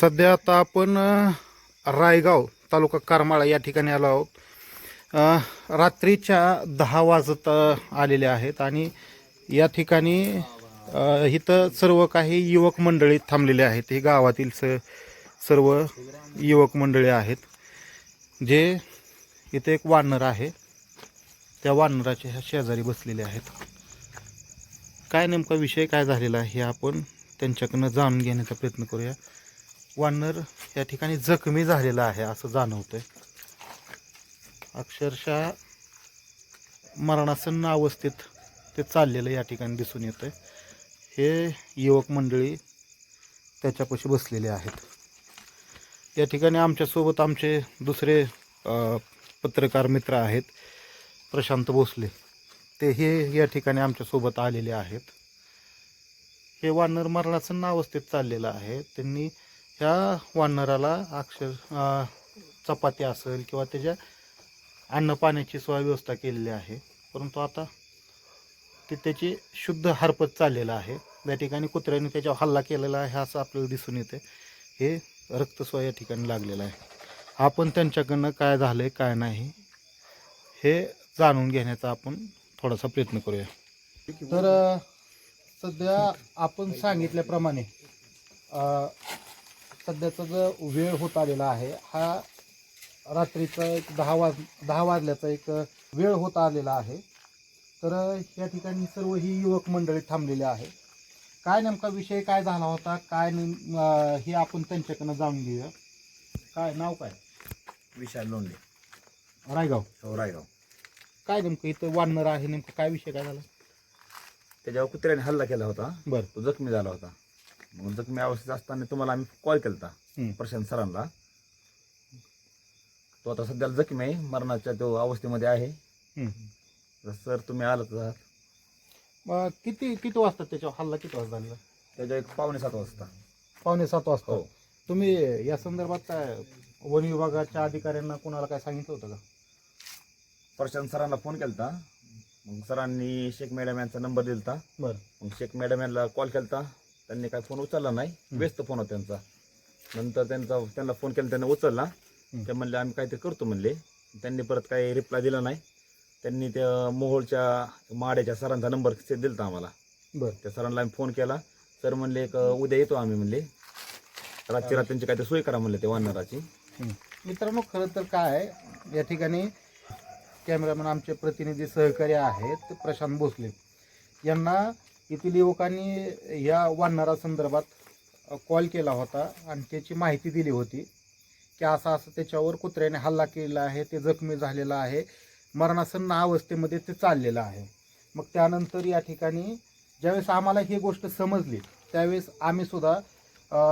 सध्या आता आपण रायगाव तालुका करमाळा या ठिकाणी आलो आहोत. रात्रीच्या दहा वाजत आलेल्या आलेले आहेत आणि या ठिकाणी इथं सर्व काही युवक मंडळी थांबलेले आहेत. हे गावातील स सर्व युवक मंडळी आहेत. जे इथे एक वानर आहे. त्या वानराच्या ह्या शेजारी बसलेले आहेत. काय नेमका विषय काय झालेला आहे हे आपण त्यांच्याकडनं जाणून घेण्याचा प्रयत्न करूया. वानर या ठिकाणी जखमी झालेला आहे असं जाणवतंय. अक्षरशः मरणासन्न अवस्थेत ते चाललेलं या ठिकाणी दिसून येतंय. हे युवक मंडळी त्याच्यापाशी बसलेले आहेत. या ठिकाणी आमच्यासोबत आमचे दुसरे पत्रकार मित्र आहेत प्रशांत भोसले. ते हे या ठिकाणी आमच्यासोबत आलेले आहेत. हे वानर मरणासन्न अवस्थेत चाललेलं आहे. त्यांनी ह्या वानराला अक्षर चपाती असेल किंवा त्याच्या अन्न पाण्याची सोय व्यवस्था केलेली आहे. परंतु आता ते त्याची शुद्ध हरपत चाललेलं आहे. या ठिकाणी कुत्र्याने त्याच्यावर हल्ला केलेला आहे असं आपल्याला दिसून येते. हे रक्तस्वाय या ठिकाणी लागलेलं आहे. आपण त्यांच्याकडनं काय झालं आहे काय नाही हे जाणून घेण्याचा आपण थोडासा प्रयत्न करूया. तर सध्या आपण सांगितल्याप्रमाणे सध्याचा जो वेळ होत आलेला आहे हा रात्रीचा एक दहा वाज दहा वाजल्याचा एक वेळ होत आलेला आहे. तर या ठिकाणी सर्व ही युवक मंडळी थांबलेली आहे काय नेमका विषय काय झाला होता काय नेम हे आपण त्यांच्याकडनं जाणून घेऊया. काय नाव काय? विशाल लोंढे. रायगाव. हो रायगाव. काय नेमकं इथं वानर आहे नेमकं काय विषय काय झाला? त्याच्यावर कुत्र्याने हल्ला केला होता. बरं. तो जखमी झाला होता. मग जखमी अवस्थेत असताना तुम्हाला आम्ही कॉल केला हं. प्रशांत सरांना तो आता सध्याला जखमी आहे मरणाच्या तो अवस्थेमध्ये आहे. हं. तर सर तुम्ही आलात आहात मग किती किती वाजता त्याच्यावर हल्ला किती वाजता झालेला? त्याच्या एक पावणे सात वाजता. पावणे सात वाजता. हो. तुम्ही या संदर्भात काय वन विभागाच्या अधिकाऱ्यांना कोणाला काय सांगितलं होतं का? प्रशांत सरांना फोन केला मग सरांनी शेख मॅडम यांचा नंबर दिलता. बरं. मग शेख मॅडम यांना कॉल केला त्यांनी काय फोन उचलला नाही. व्यस्त फोन होता त्यांचा. नंतर त्यांचा त्यांना फोन केला त्यांनी उचलला. ते म्हणले आम्ही काहीतरी करतो म्हणले. त्यांनी परत काही रिप्लाय दिला नाही. त्यांनी त्या मोहोळच्या माड्याच्या सरांचा नंबर दिलता आम्हाला. बरं. त्या सरांना आम्ही फोन केला. सर म्हणले एक उद्या येतो आम्ही म्हणले. रातची रात त्यांची काहीतरी सोय करा म्हणले ते वानराची. मित्रांनो खरं तर काय या ठिकाणी कॅमेरामॅन आमचे प्रतिनिधी सहकारी आहेत ते प्रशांत भोसले. यांना येथील युवकांनी या वानरासंदर्भात संदर्भात कॉल केला होता आणि त्याची माहिती दिली होती की असं असं त्याच्यावर कुत्र्याने हल्ला केलेला आहे ते जखमी झालेलं आहे मरणासन्न अवस्थेमध्ये ते चाललेलं आहे. मग त्यानंतर या ठिकाणी ज्यावेळेस आम्हाला ही गोष्ट समजली त्यावेळेस आम्हीसुद्धा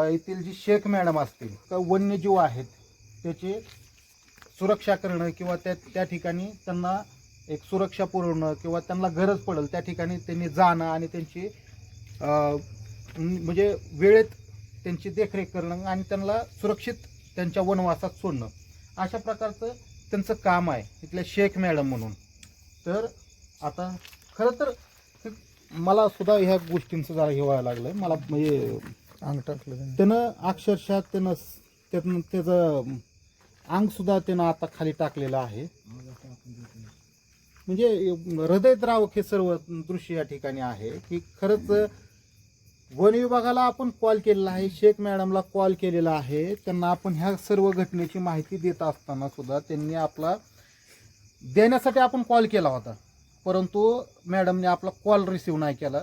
येथील जी शेख मॅडम असतील तर वन्यजीव आहेत त्याची सुरक्षा करणं किंवा त्या त्या ठिकाणी त्यांना एक सुरक्षा पुरवणं किंवा त्यांना गरज पडेल त्या ठिकाणी त्यांनी जाणं आणि त्यांची म्हणजे वेळेत त्यांची देखरेख करणं आणि त्यांना सुरक्षित त्यांच्या वनवासात सोडणं. अशा प्रकारचं त्यांचं काम आहे इथल्या शेख मॅडम म्हणून. तर आता खरं तर मला सुद्धा ह्या गोष्टींचं जरा हे व्हायला लागलं मला म्हणजे अंग टाकलं त्यानं. अक्षरशः त्यानं त्यातनं त्याचं अंग सुद्धा त्यानं आता खाली टाकलेलं आहे. म्हणजे हृदयद्रावक हे सर्व दृश्य या ठिकाणी आहे की खरंच वन विभागाला आपण कॉल केलेला आहे शेख मॅडमला कॉल केलेला आहे. त्यांना आपण ह्या सर्व घटनेची माहिती देत असताना सुद्धा त्यांनी आपला देण्यासाठी आपण कॉल केला होता. परंतु मॅडमने आपला कॉल रिसीव नाही केला.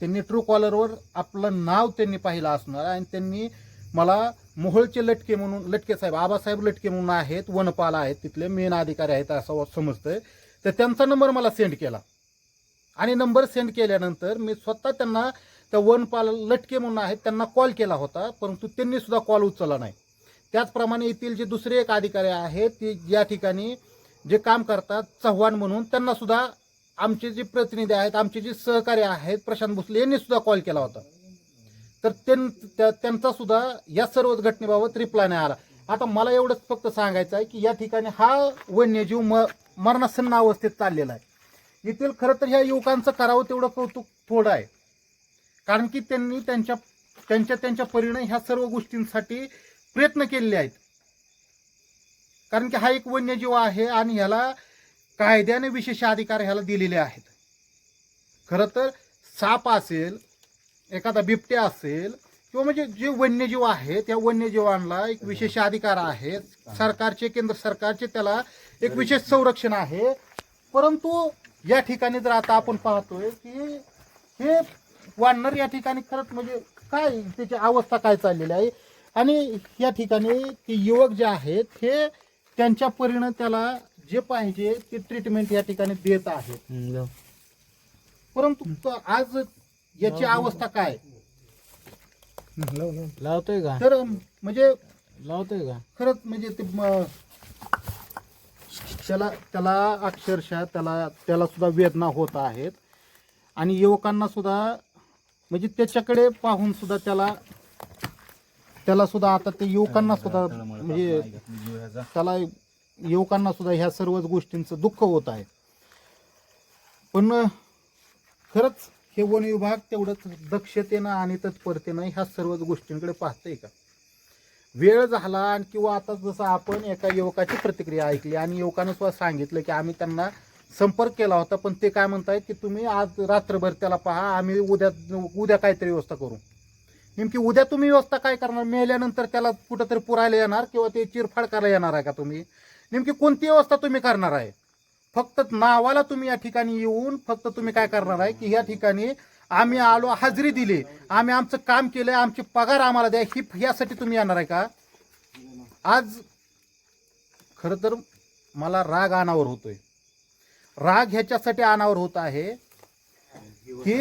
त्यांनी ट्रू कॉलरवर आपलं नाव त्यांनी पाहिलं असणार आणि त्यांनी मला मोहोळचे लटके म्हणून लटके साहेब आबासाहेब लटके म्हणून आहेत वनपाल आहेत तिथले मेन अधिकारी आहेत असं समजतंय. तर त्यांचा नंबर मला सेंड केला. आणि नंबर सेंड केल्यानंतर मी स्वतः त्यांना त्या वनपाल लटके म्हणून आहेत त्यांना कॉल केला होता परंतु त्यांनी सुद्धा कॉल उचलला नाही. त्याचप्रमाणे येथील जे दुसरे एक अधिकारी आहेत ते या ठिकाणी जे काम करतात चव्हाण म्हणून त्यांना सुद्धा आमचे जे प्रतिनिधी आहेत आमचे जे सहकारी आहेत प्रशांत भोसले यांनी सुद्धा कॉल केला होता. तर त्यां- त्या- त्यांचा सुद्धा या सर्व घटनेबाबत रिप्लाय नाही आला. आता मला एवढंच फक्त सांगायचं आहे की या ठिकाणी हा वन्यजीव म मरणासन्न अवस्थेत चाललेला आहे. येथील खरं तर ह्या युवकांचं करावं तेवढं कौतुक थोडं आहे. कारण की त्यांनी त्यांच्या त्यांच्या त्यांच्या परीने ह्या सर्व गोष्टींसाठी प्रयत्न केलेले आहेत. कारण की हा एक वन्यजीव आहे आणि ह्याला कायद्याने विशेष अधिकार ह्याला दिलेले आहेत. खरं तर साप असेल एखादा बिबट्या असेल किंवा म्हणजे जे वन्यजीव आहे त्या वन्यजीवांना एक विशेष अधिकार आहे. सरकारचे केंद्र सरकारचे त्याला एक विशेष संरक्षण आहे. परंतु या ठिकाणी जर आता आपण पाहतोय की हे वानर या ठिकाणी खरंच म्हणजे काय त्याची अवस्था काय चाललेली आहे? आणि या ठिकाणी ते युवक जे आहेत हे त्यांच्या परीनं त्याला जे पाहिजे ते ट्रीटमेंट या ठिकाणी देत आहेत. परंतु आज याची अवस्था काय? लावतोय का? तर म्हणजे लावतोय का? खरंच म्हणजे ते म- त्याला त्याला अक्षरशः त्याला त्याला सुद्धा वेदना होत आहेत. आणि युवकांना सुद्धा म्हणजे त्याच्याकडे पाहून सुद्धा त्याला त्याला सुद्धा आता ते युवकांना सुद्धा म्हणजे त्याला युवकांना सुद्धा ह्या सर्वच गोष्टींचं दुःख होत आहे. पण खरंच हे वन विभाग तेवढंच दक्षतेनं आणि तत्परतेनं ह्या सर्वच गोष्टींकडे पाहतंय का? वेळ झाला आणि किंवा आता जसं आपण एका युवकाची प्रतिक्रिया ऐकली आणि युवकानं सुद्धा सांगितलं की आम्ही त्यांना संपर्क केला होता पण ते काय म्हणतायत की तुम्ही आज रात्रभर त्याला पहा आम्ही उद्या उद्या काहीतरी व्यवस्था करू. नेमकी उद्या तुम्ही व्यवस्था काय करणार? मेल्यानंतर त्याला कुठंतरी पुरायला येणार किंवा ते चिरफाड करायला येणार आहे का तुम्ही? नेमकी कोणती व्यवस्था तुम्ही करणार आहे? फक्त नावाला तुम्ही या ठिकाणी येऊन फक्त तुम्ही काय करणार आहे की या ठिकाणी आम्ही आलो हजेरी दिली. आम्ही आमचं काम केलंय आमचे पगार आम्हाला द्या. ही यासाठी तुम्ही येणार आहे का? आज खरं तर मला राग अनावर होतोय. राग ह्याच्यासाठी अनावर होत आहे की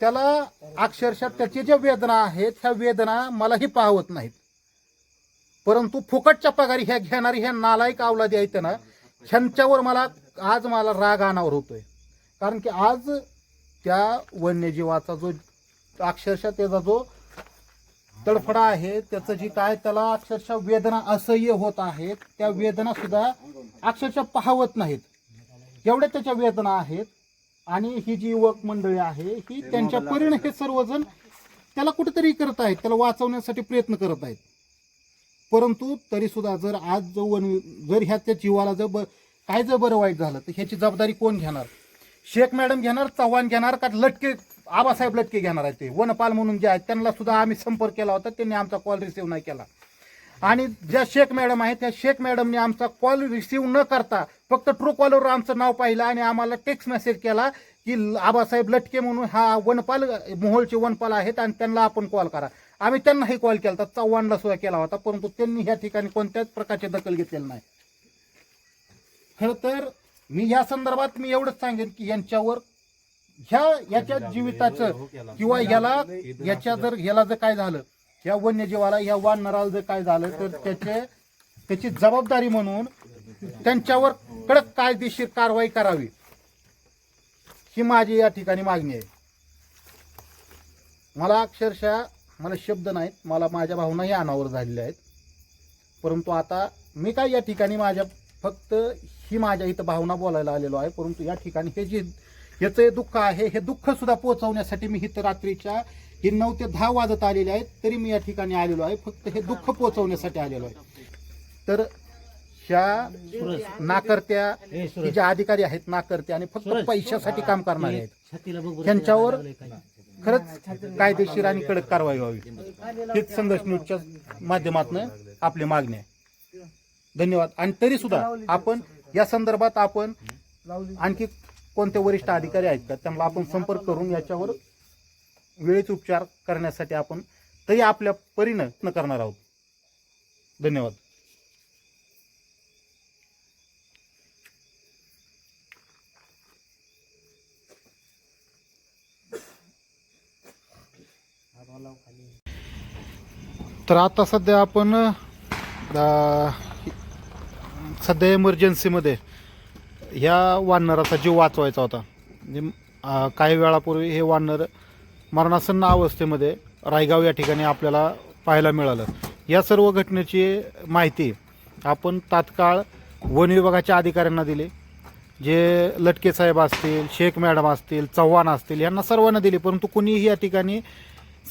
त्याला अक्षरशः त्याची ज्या वेदना आहेत ह्या वेदना मलाही पाहवत नाहीत. परंतु फुकटच्या पगारी ह्या घेणारी ह्या नालायक अवलादी आहेत ना ह्यांच्यावर मला आज मला राग अनावर होतोय. कारण की आज त्या वन्यजीवाचा जो अक्षरशः त्याचा जो तडफडा आहे त्याचं जी काय त्याला अक्षरशः वेदना असह्य होत आहेत त्या वेदना सुद्धा अक्षरशः पाहवत नाहीत. एवढ्या त्याच्या वेदना आहेत आणि ही जी युवक मंडळी आहे ही त्यांच्या परीने हे सर्वजण त्याला कुठेतरी करत आहेत त्याला वाचवण्यासाठी प्रयत्न करत आहेत परंतु तरीसुद्धा जर आज जो वन जर ह्याच्या जीवाला जर ब- काय जर बरं वाईट झालं तर ह्याची जबाबदारी कोण घेणार? शेख मॅडम घेणार चव्हाण घेणार का लटके आबासाहेब लटके घेणार आहेत ते? वनपाल म्हणून जे आहेत त्यांना सुद्धा आम्ही संपर्क केला होता त्यांनी आमचा कॉल रिसिव्ह नाही केला. आणि ज्या शेख मॅडम आहेत त्या शेख मॅडमने आमचा कॉल रिसिव्ह न करता फक्त ट्रू कॉलवर आमचं नाव पाहिलं आणि आम्हाला टेक्स्ट मेसेज केला की आबासाहेब लटके म्हणून हा वनपाल मोहोळचे वनपाल आहेत आणि त्यांना आपण कॉल करा. आम्ही त्यांनाही कॉल केला होता चव्हाणला सुद्धा केला होता परंतु त्यांनी ह्या ठिकाणी कोणत्याच प्रकारची दखल घेतलेली नाही. खरं तर मी या संदर्भात मी एवढंच सांगेन की यांच्यावर ह्या याच्या जीविताचं किंवा याला याच्या जर याला जर काय झालं या वन्यजीवाला या वानराला जर काय झालं तर त्याचे त्याची जबाबदारी म्हणून त्यांच्यावर कडक कायदेशीर कारवाई करावी. ही माझी या ठिकाणी मागणी आहे. मला अक्षरशः मला शब्द नाहीत. मला माझ्या भावनाही अनावर झालेल्या आहेत. परंतु आता मी काय या ठिकाणी माझ्या फक्त ही माझ्या इथं भावना बोलायला आलेलो आहे. परंतु या ठिकाणी हे जे याचं हे दुःख आहे हे दुःख सुद्धा पोहोचवण्यासाठी मी इथं रात्रीच्या हे नऊ ते दहा वाजत आलेले आहेत तरी मी या ठिकाणी आलेलो आहे. फक्त हे दुःख पोहोचवण्यासाठी आलेलो आहे. तर ह्या नाकर्त्या हे जे अधिकारी आहेत नाकर्त्या आणि फक्त पैशासाठी काम करणारे आहेत. त्यांच्यावर खरंच कायदेशीर आणि कडक कारवाई व्हावी. हेच संघर्ष न्यूजच्या माध्यमातून आपली मागणी आहे. धन्यवाद. आणि तरी सुद्धा आपण या संदर्भात आपण आणखी कोणते वरिष्ठ अधिकारी आहेत का त्यांना आपण संपर्क करून याच्यावर वेळेत उपचार करण्यासाठी आपण तरी आपल्या परीनं करणार आहोत. धन्यवाद. तर आता सध्या आपण सध्या इमर्जन्सीमध्ये ह्या वानराचा जीव वाचवायचा होता. म्हणजे काही वेळापूर्वी हे वानर मरणासन्न अवस्थेमध्ये रायगाव या ठिकाणी आपल्याला पाहायला मिळालं. या सर्व घटनेची माहिती आपण तात्काळ वन विभागाच्या अधिकाऱ्यांना दिली. जे लटके साहेब असतील शेख मॅडम असतील चव्हाण असतील यांना सर्वांना दिली. परंतु कुणीही या ठिकाणी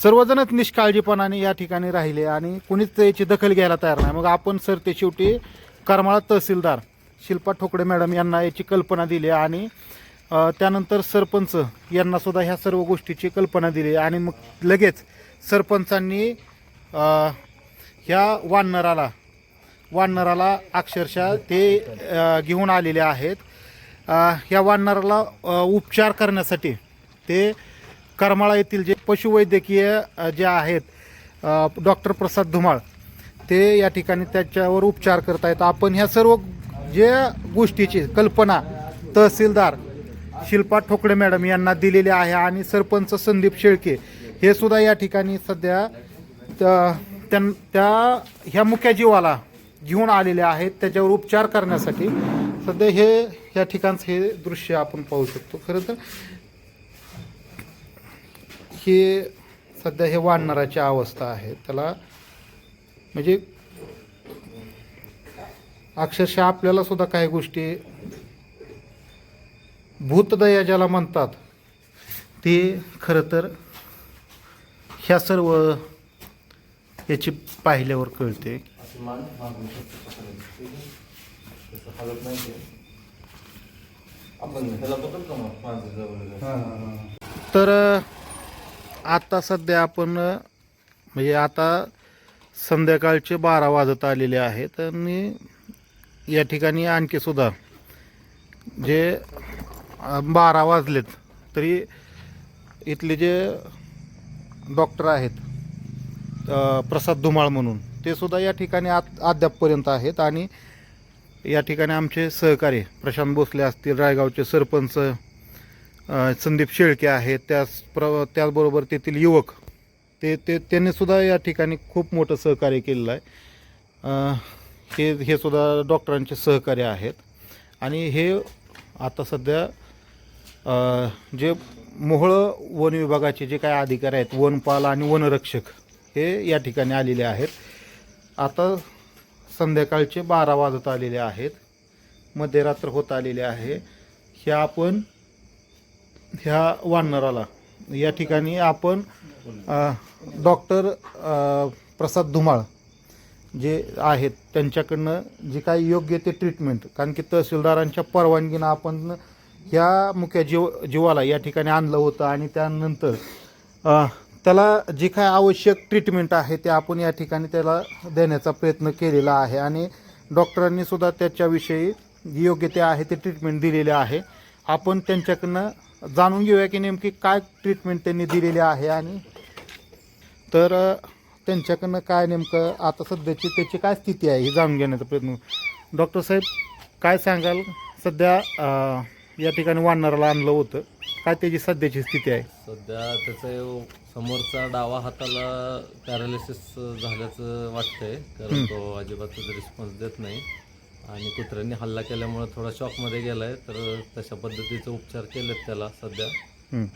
सर्वजणच निष्काळजीपणाने या ठिकाणी राहिले आणि कुणीच याची दखल घ्यायला तयार नाही. मग आपण सर ते शेवटी करमाळा तहसीलदार शिल्पा ठोकडे मॅडम यांना याची कल्पना दिली आणि त्यानंतर सरपंच यांना सुद्धा ह्या सर्व गोष्टीची कल्पना दिली आणि मग लगेच सरपंचांनी ह्या वानराला वानराला अक्षरशः ते घेऊन आलेले आहेत. ह्या वानराला उपचार करण्यासाठी ते करमाळा येथील जे पशुवैद्यकीय जे आहेत डॉक्टर प्रसाद धुमाळ ते या ठिकाणी त्याच्यावर उपचार करतायत आपण ह्या सर्व जे गोष्टीची कल्पना तहसीलदार शिल्पा ठोकळे मॅडम यांना दिलेली आहे आणि सरपंच संदीप शेळके हे सुद्धा या ठिकाणी सध्या त्या त्यां- त्या ह्या मुख्या जीवाला घेऊन आलेले आहेत. त्याच्यावर उपचार करण्यासाठी सध्या हे या ठिकाणचं हे दृश्य आपण पाहू शकतो. खरं तर हे सध्या हे वाढणाराची अवस्था आहे. त्याला म्हणजे अक्षरशः आपल्याला सुद्धा काही गोष्टी भूतदया ज्याला म्हणतात ते खरं तर ह्या सर्व याची पाहिल्यावर कळते. तर आता सध्या आपण म्हणजे आता संध्याकाळचे बारा वाजत आलेले आहेत आणि या ठिकाणी आणखी सुद्धा जे बारा वाजलेत तरी इथले जे डॉक्टर आहेत प्रसाद धुमाळ म्हणून ते सुद्धा या ठिकाणी आत अद्यापपर्यंत आहेत आणि या ठिकाणी आमचे सहकारी प्रशांत भोसले असतील रायगावचे सरपंच संदीप शेळके आहेत त्याच प्र त्याचबरोबर तेथील युवक ते ते त्यांनी सुद्धा या ठिकाणी खूप मोठं सहकार्य केलेलं आहे. हे हे सुद्धा डॉक्टरांचे सहकार्य आहेत. आणि हे आता सध्या जे मोहळ वन विभागाचे जे काही अधिकारी आहेत वनपाल आणि वनरक्षक हे या ठिकाणी आलेले आहेत. आता संध्याकाळचे बारा वाजत आलेले आहेत. मध्यरात्र होत आलेले आहे. हे आपण ह्या वानराला. या ठिकाणी आपण डॉक्टर प्रसाद धुमाळ जे आहेत त्यांच्याकडनं जे काही योग्य ते ट्रीटमेंट कारण की तहसीलदारांच्या परवानगीनं आपण ह्या मुख्या जीव जीवाला या ठिकाणी आणलं होतं आणि त्यानंतर त्याला जे काय आवश्यक ट्रीटमेंट आहे ते आपण या ठिकाणी त्याला देण्याचा प्रयत्न केलेला आहे आणि डॉक्टरांनी सुद्धा त्याच्याविषयी योग्य ते आहे ते ट्रीटमेंट दिलेले आहे. आपण त्यांच्याकडनं जाणून घेऊया की नेमकी काय ट्रीटमेंट त्यांनी दिलेली आहे आणि तर त्यांच्याकडनं काय नेमकं आता सध्याची त्याची काय स्थिती आहे हे जाणून घेण्याचा प्रयत्न डॉक्टर साहेब काय सांगाल? सध्या या ठिकाणी वाढणाराला आणलं होतं. काय त्याची सध्याची स्थिती आहे? सध्या त्याचं समोरचा डावा हाताला पॅरालिसिस झाल्याचं वाटतंय. कारण तो अजिबातच रिस्पॉन्स देत नाही. आणि कुत्र्यांनी हल्ला केल्यामुळे थोडा शॉकमध्ये गेलाय तर तशा पद्धतीचे उपचार केलेत त्याला सध्या.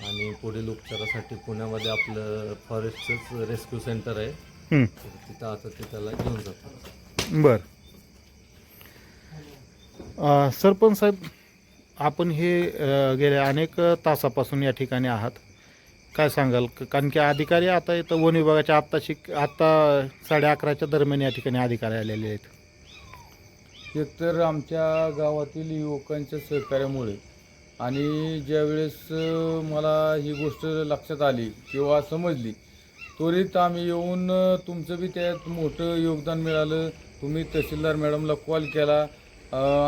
आणि पुढील उपचारासाठी पुण्यामध्ये आपलं फॉरेस्टचंच रेस्क्यू सेंटर आहे. हं. तर तिथं आता ते त्याला घेऊन जातो बर. सरपंच साहेब आपण हे अ, गेल्या अनेक तासापासून या ठिकाणी आहात. काय सांगाल? क- कारण की अधिकारी आता इथं वन विभागाच्या आत्ताशी आत्ता साडे अकराच्या दरम्यान या ठिकाणी अधिकारी आलेले आहेत. एकतर आमच्या गावातील युवकांच्या सहकार्यामुळे. आणि ज्यावेळेस मला ही गोष्ट लक्षात आली किंवा समजली त्वरित आम्ही येऊन तुमचं बी त्यात मोठं योगदान मिळालं. तुम्ही तहसीलदार मॅडमला कॉल केला.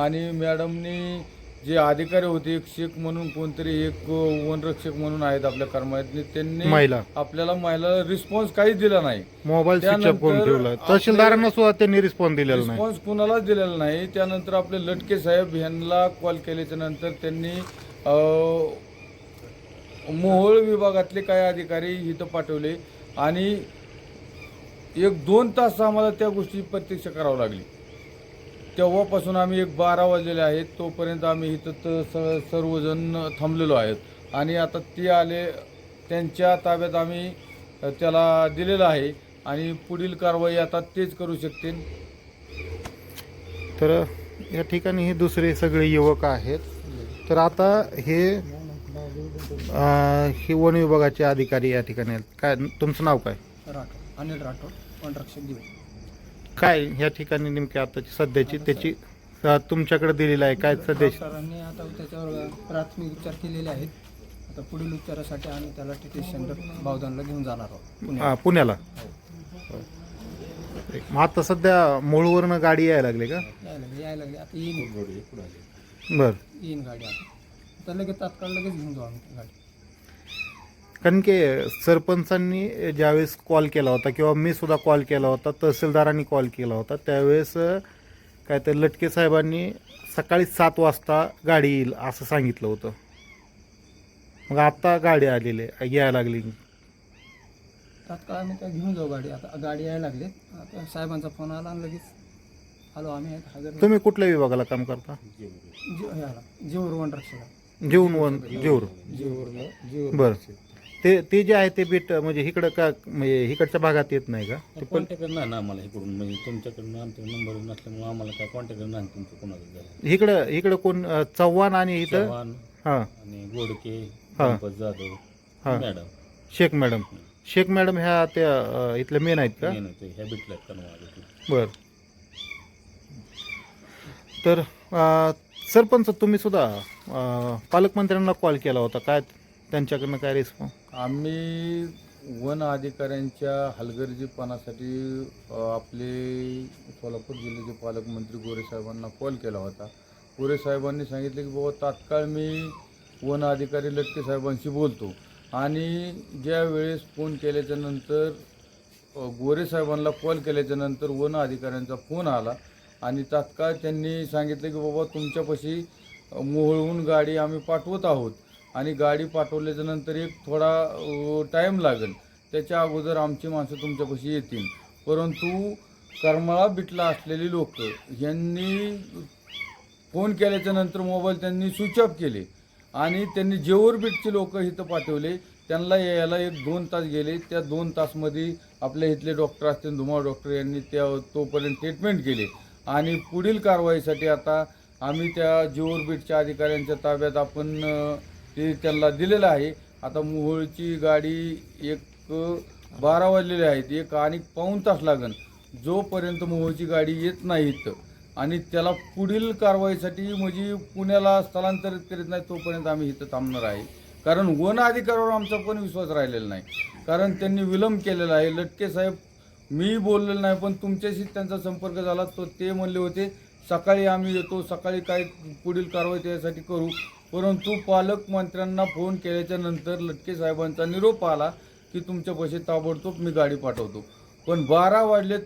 आणि मॅडमनी जे अधिकारी होते एक शेख म्हणून कोणतरी एक वनरक्षक म्हणून आहेत आपल्या कर्मचारी त्यांनी महिला. आपल्याला महिला रिस्पॉन्स काहीच दिला नाही. मोबाईल स्विच ऑफ करून त्यानंतर ठेवला? आपले- तहसीलदारांना सुद्धा त्यांनी रिस्पॉन्स दिलेला नाही. रिस्पॉन्स कुणालाच दिलेला नाही. त्यानंतर आपले लटके साहेब यांना कॉल केल्याच्यानंतर त्यांनी अं, मोहोळ विभागातले काही अधिकारी इथं पाठवले आणि एक दोन तास आम्हाला त्या गोष्टी प्रत्यक्ष करावं लागली. तेव्हापासून आम्ही एक बारा वाजलेले आहेत तोपर्यंत आम्ही इथं त- स- सर्वजण थांबलेलो आहेत. आणि आता ते आले त्यांच्या ताब्यात आम्ही त्याला दिलेलं आहे. आणि पुढील कारवाई आता तेच करू शकतील. तर या ठिकाणी हे दुसरे सगळे युवक आहेत. तर आता हे अं, ही वन विभागाचे अधिकारी या ठिकाणी आहेत. काय तुमचं नाव काय? राठोड अनिल राठोड वनरक्षक दिवे काय या ठिकाणी नेमकी आताची सध्याची त्याची अं, तुमच्याकडे दिलेलं आहे काय सध्याची डॉक्टरांनी आता त्याच्यावर प्राथमिक उपचार केलेले आहेत. आता पुढील उपचारासाठी आम्ही त्याला टी सेंटर बावधानला घेऊन जाणार आहोत पुण्यात. हा, पुण्याला? मग आता सध्या मूळवरनं गाडी यायला लागली का? यायला लागले यायला लागले. आता येईन. बर. येईन गाडी आता. आता लगेच तात्काळ लगेच घेऊन जाऊ आम्ही गाडी. कारण की सरपंचांनी ज्यावेळेस कॉल केला होता किंवा मी सुद्धा कॉल केला होता तहसीलदारांनी कॉल केला होता त्यावेळेस काय तर लटके साहेबांनी सकाळी सात वाजता गाडी येईल असं सांगितलं होतं. मग आता गाडी आलेली आहे, यायला लागली. तात्काळ आम्ही त्या घेऊन जाऊ गाडी? आता गाडी यायला लागली. आता साहेबांचा फोन आला आणि लगेच आलो आम्ही हजर तुम्ही कुठल्या विभागाला काम करता? जीव ह्याला जीवर वनरक्षक जेऊन वन जेऊर. बरं. ते ते जे आहे ते बीट म्हणजे इकडं का म्हणजे इकडच्या भागात येत नाही का? ते पण कॉन्टॅक्ट नाही ना आम्हाला इकडून म्हणजे तुमच्याकडनं आमचा नंबर नसल्यामुळे आम्हाला काय कॉन्टॅक्ट नाही तुमचं कोणाचं झालं इकडं इकडं कोण अं, चव्हाण आणि इथं? चव्हाण हां. आणि गोडके हा. गणपत जाधव हा. Madam. Shaikh madam. Shaikh madam ह्या त्या अं, इथल्या मेन आहेत का? मेन होते. ह्या भेटल्यात का नाही बर. तर अं, सरपंच तुम्ही सुद्धा अं, पालकमंत्र्यांना कॉल केला होता. काय त्यांच्याकडनं काय रिस्पॉन्स आम्ही वन अधिकाऱ्यांच्या हलगर्जीपणासाठी अ, आपले सोलापूर जिल्ह्याचे पालकमंत्री गोरे साहेबांना कॉल केला होता. गोरे साहेबांनी सांगितले की बाबा तात्काळ मी वन अधिकारी लटके साहेबांशी बोलतो. आणि ज्या वेळेस फोन केल्याच्यानंतर अ, गोरे साहेबांना कॉल केल्याच्यानंतर वन अधिकाऱ्यांचा फोन आला. आणि तात्काळ त्यांनी सांगितलं की बाबा तुमच्यापाशी अ, गाडी आम्ही पाठवत आहोत. आणि गाडी पाठवल्याच्या नंतर एक थोडा टाईम लागेल. त्याच्या अगोदर आमची माणसं तुमच्यापाशी येतील. परंतु करमाळा बिटला असलेली लोक यांनी फोन केल्याच्यानंतर मोबाईल त्यांनी स्विच ऑफ केले. आणि त्यांनी जेवर बीटचे लोक इथं पाठवले. त्यांना यायला एक दोन तास गेले. त्या दोन तासमध्ये आपल्या इथले डॉक्टर असतील धुमाळ डॉक्टर यांनी त्या तोपर्यंत ट्रीटमेंट केले. आणि पुढील कारवाईसाठी आता आम्ही त्या जेऊर बीटच्या अधिकाऱ्यांच्या ताब्यात आपण ते त्यांना दिलेलं आहे. आता मोहोळची गाडी एक बारा वाजलेली आहेत एक आणि पाऊण तास लागन. जोपर्यंत मोहोळची गाडी येत नाही इथं आणि त्याला पुढील कारवाईसाठी म्हणजे पुण्याला स्थलांतरित करीत नाही तोपर्यंत आम्ही इथं थांबणार आहे. कारण वन अधिकाऱ्यावर आमचा पण विश्वास राहिलेला नाही. कारण त्यांनी विलंब केलेला आहे. लटके साहेब मी बोललेलो नाही पण तुमच्याशी त्यांचा संपर्क झाला तो ते म्हणले होते सकाळी आम्ही येतो सकाळी काय पुढील कारवाई त्यासाठी करू. परंतु पालकमंत्र्यांना फोन केल्याच्यानंतर लटके साहेबांचा निरोप आला की तुमच्या पैसे ताबडतोब मी गाडी पाठवतो. पण बारा वाजले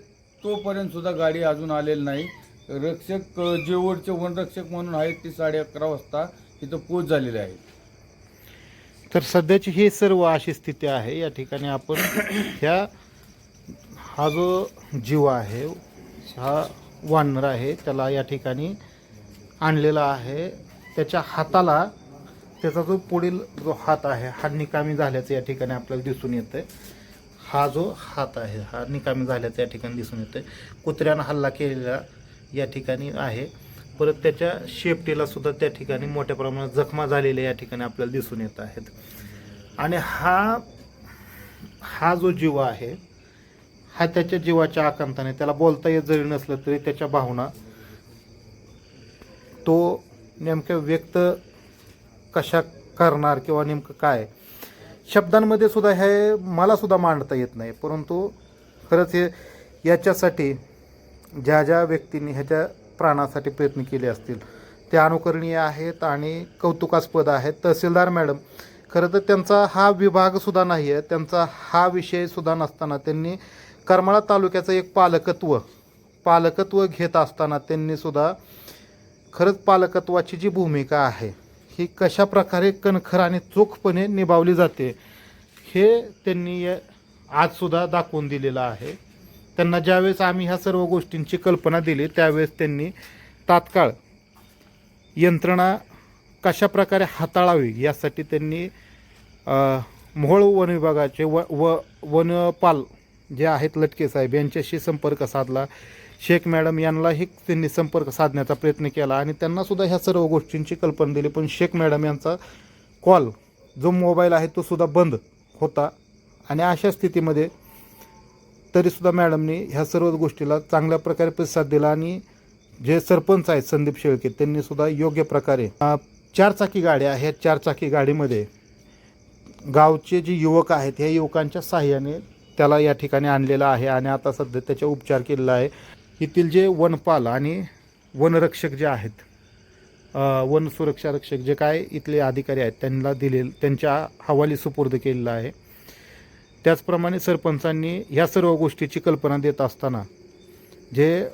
तोपर्यंत सुद्धा गाडी अजून आलेली नाही. रक्षक जेवढचे वनरक्षक म्हणून आहेत ते साडे अकरा वाजता इथं पोच झालेले आहेत. तर सध्याची ही सर्व अशी स्थिती आहे. या ठिकाणी आपण ह्या हा जो जीव आहे हा वानर आहे त्याला या ठिकाणी आणलेला आहे. त्याच्या हाताला त्याचा जो पुढील जो हात आहे हा निकामी झाल्याचं या ठिकाणी आपल्याला दिसून येतं हा जो हात आहे हा निकामी झाल्याचं या ठिकाणी दिसून येतं कुत्र्यानं हल्ला केलेला या ठिकाणी आहे. परत त्याच्या शेपटीला सुद्धा त्या ठिकाणी मोठ्या प्रमाणात जखमा झालेल्या या ठिकाणी आपल्याला दिसून येत आहेत. आणि हा हा जो जीव आहे हा त्याच्या जीवाच्या आकांताने त्याला बोलता येत जरी नसलं तरी त्याच्या भावना तो नेमक्या व्यक्त कशा करणार किंवा नेमकं काय? शब्दांमध्ये सुद्धा हे मला सुद्धा मांडता येत नाही. परंतु खरंच हे याच्यासाठी ज्या ज्या व्यक्तींनी ह्याच्या प्राणासाठी प्रयत्न केले असतील ते अनुकरणीय आहेत आणि कौतुकास्पद आहेत. तहसीलदार मॅडम खरं तर त्यांचा हा विभागसुद्धा नाही आहे त्यांचा हा विषयसुद्धा नसताना त्यांनी करमाळा तालुक्याचं एक पालकत्व पालकत्व घेत असताना त्यांनीसुद्धा खरंच पालकत्वाची जी भूमिका आहे ही कशा प्रकारे कणखर आणि चोखपणे निभावली जाते हे त्यांनी आजसुद्धा दाखवून दिलेलं आहे. त्यांना ज्यावेळेस आम्ही ह्या सर्व गोष्टींची कल्पना दिली त्यावेळेस त्यांनी तात्काळ यंत्रणा कशा प्रकारे हाताळावी यासाठी त्यांनी मोहोळ वन विभागाचे व व वनपाल जे आहेत लटके साहेब यांच्याशी संपर्क साधला. शेख मॅडम यांनाही त्यांनी संपर्क साधण्याचा प्रयत्न केला आणि त्यांनासुद्धा ह्या सर्व गोष्टींची कल्पना दिली. पण शेख मॅडम यांचा कॉल जो मोबाईल आहे तो सुद्धा बंद होता. आणि अशा स्थितीमध्ये तरीसुद्धा मॅडमनी ह्या सर्व गोष्टीला चांगल्या प्रकारे प्रतिसाद दिला आणि जे सरपंच आहेत संदीप शेळके त्यांनीसुद्धा योग्य प्रकारे चारचाकी गाड्या ह्या चारचाकी गाडीमध्ये गावचे जे युवक आहेत ह्या युवकांच्या साह्याने त्याला या ठिकाणी आणलेलं आहे आणि आता सध्या त्याचा उपचार केलेला आहे. येथील जे वनपाल आणि वनरक्षक जे आहेत वन सुरक्षा रक्षक जे काय इथले अधिकारी आहेत त्यांना दिले त्यांच्या हवाली सुपूर्द केलेलं आहे. त्याचप्रमाणे सरपंचांनी ह्या सर्व गोष्टीची कल्पना देत असताना जे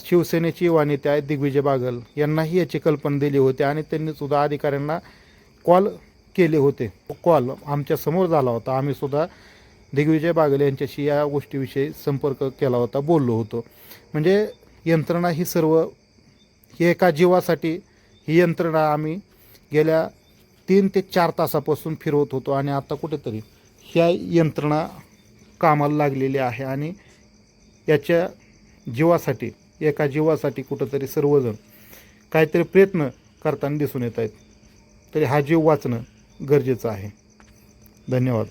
शिवसेनेचे युवा नेते आहेत दिग्विजय बागल यांनाही याची कल्पना दिली होती आणि त्यांनी सुद्धा अधिकाऱ्यांना कॉल केले होते. कॉल आमच्यासमोर झाला होता. आम्ही सुद्धा दिग्विजय बागल यांच्याशी या गोष्टीविषयी संपर्क केला होता बोललो होतो. म्हणजे यंत्रणा ही सर्व ही एका जीवासाठी ही यंत्रणा आम्ही गेल्या तीन ते चार तासापासून फिरवत होतो आणि आता कुठेतरी ह्या यंत्रणा कामाला लागलेली आहे आणि याच्या जीवासाठी एका जीवासाठी कुठंतरी सर्वजण काहीतरी प्रयत्न करताना दिसून येत आहेत. तरी हा जीव वाचणं गरजेचं आहे. धन्यवाद.